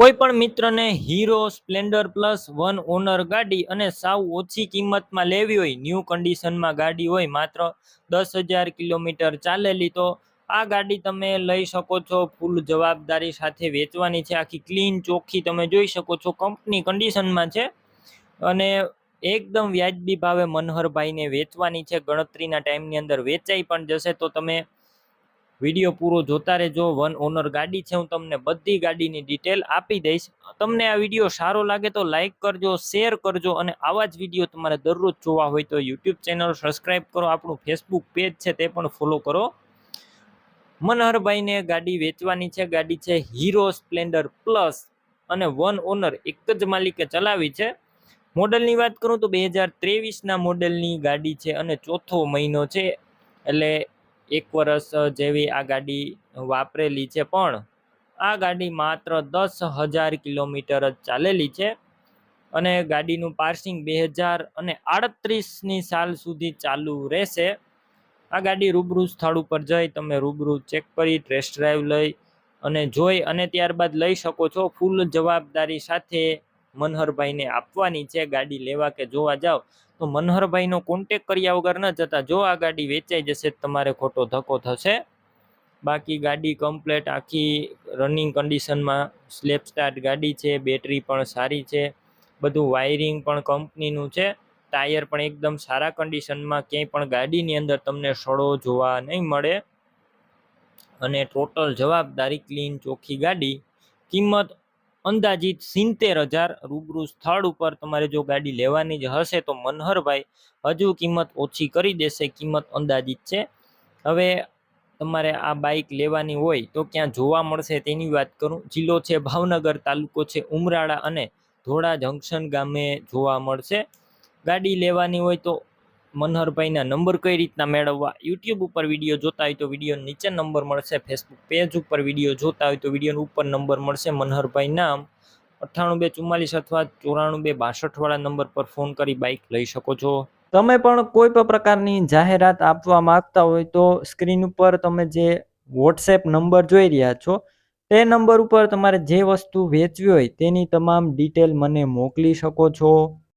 કોઈ પણ મિત્રને Hero Splendor plus one owner ગાડી અને સાવ ઓછી કિંમતમાં લેવી હોય ન્યૂ કન્ડિશનમાં ગાડી હોય, માત્ર દસ હજાર કિલોમીટર ચાલેલી, તો આ ગાડી તમે લઈ શકો છો ફૂલ જવાબદારી સાથે વેચવાની છે. આખી ક્લીન ચોખ્ખી તમે જોઈ શકો છો કંપની કન્ડિશનમાં છે. અને એકદમ વ્યાજબી ભાવે મનહરભાઈને વેચવાની છે. ગણતરીના ટાઈમની અંદર વેચાઈ પણ જશે, તો તમે વીડિયો પૂરો જોતા રહેજો. વન ઓનર ગાડી છે, હું તમને બધી ગાડીની ડિટેલ આપી દઈશ. તમને આ વીડિયો સારો લાગે તો લાઇક કરજો શેર કરજો અને આવા જ વીડિયો તમારે દરરોજ જોવા હોય તો યુટ્યુબ ચેનલ સબસ્ક્રાઈબ કરો. આપણું ફેસબુક પેજ છે, તે પણ ફોલો કરો. મનહરભાઈને ગાડી વેચવાની છે. ગાડી છે હીરો સ્પ્લેન્ડર પ્લસ અને વન ઓનર એક જ માલિકે ચલાવી છે. મોડલની વાત કરું તો બે હજાર ત્રેવીસના મોડલની ગાડી છે અને ચોથો મહિનો છે. એટલે એક વર્ષ જેવી આ ગાડી વાપરેલી છે પણ આ ગાડી માત્ર દસ હજાર કિલોમીટર જ ચાલેલી છે અને ગાડીનું પાર્સિંગ બે હજાર અને આડત્રીસની સાલ સુધી ચાલુ રહેશે. આ ગાડી રૂબરૂ સ્થળ ઉપર જઈ તમે રૂબરૂ ચેક કરી, ટેસ્ટ ડ્રાઈવ લઈ અને જોઈ અને ત્યારબાદ લઈ શકો છો. ફૂલ જવાબદારી સાથે મનહરભાઈને આપવાની છે ગાડી લેવા કે જોવા જાઓ તો મનહરભાઈનો કોન્ટેક કર્યા વગર ન જતા જો આ ગાડી વેચાઈ જશે તમારે ખોટો ધક્કો થશે. બાકી ગાડી કમ્પ્લેટ આખી રનિંગ કન્ડિશનમાં સ્લેપ સ્ટાર્ટ ગાડી છે બેટરી પણ સારી છે, બધું વાયરિંગ પણ કંપનીનું છે ટાયર પણ એકદમ સારા કન્ડિશનમાં ક્યાંય પણ ગાડીની અંદર તમને સડો જોવા નહીં મળે. અને ટોટલ જવાબદારી ક્લીન ચોખ્ખી ગાડી, કિંમત અંદાજિત સિત્તેર હજાર રૂબરૂ સ્થળ ઉપર તમારે જો ગાડી લેવાની જ હશે તો મનહરભાઈ હજુ કિંમત ઓછી કરી દેશે, કિંમત અંદાજિત છે. હવે તમારે આ બાઇક લેવાની હોય તો ક્યાં જોવા મળશે તેની વાત કરું. જિલ્લો છે, ભાવનગર, તાલુકો છે, ઉમરાળા અને ધોળા જંકશન ગામે જોવા મળશે. ગાડી લેવાની હોય તો મનહરભાઈના નંબર કઈ રીતના મેળવવા? યુટ્યુબ ઉપર વીડિયો જોતા હોય તો વીડિયો નીચે નંબર મળશે. ફેસબુક પેજ ઉપર વીડિયો જોતા હોય તો વીડિયો ઉપર નંબર મળશે. મનહરભાઈ નામ અઠ્ઠાણું બે ચુમ્માલીસ અથવા ચોરાણું બે બાસઠવાળા નંબર પર ફોન કરી બાઇક લઈ શકો છો. તમે પણ કોઈ પણ પ્રકારની જાહેરાત આપવા માંગતા હોય તો સ્ક્રીન ઉપર તમે જે વોટ્સએપ નંબર જોઈ રહ્યા છો, તે નંબર ઉપર તમારે જે વસ્તુ વેચવી હોય તેની તમામ ડિટેલ મને મોકલી શકો છો.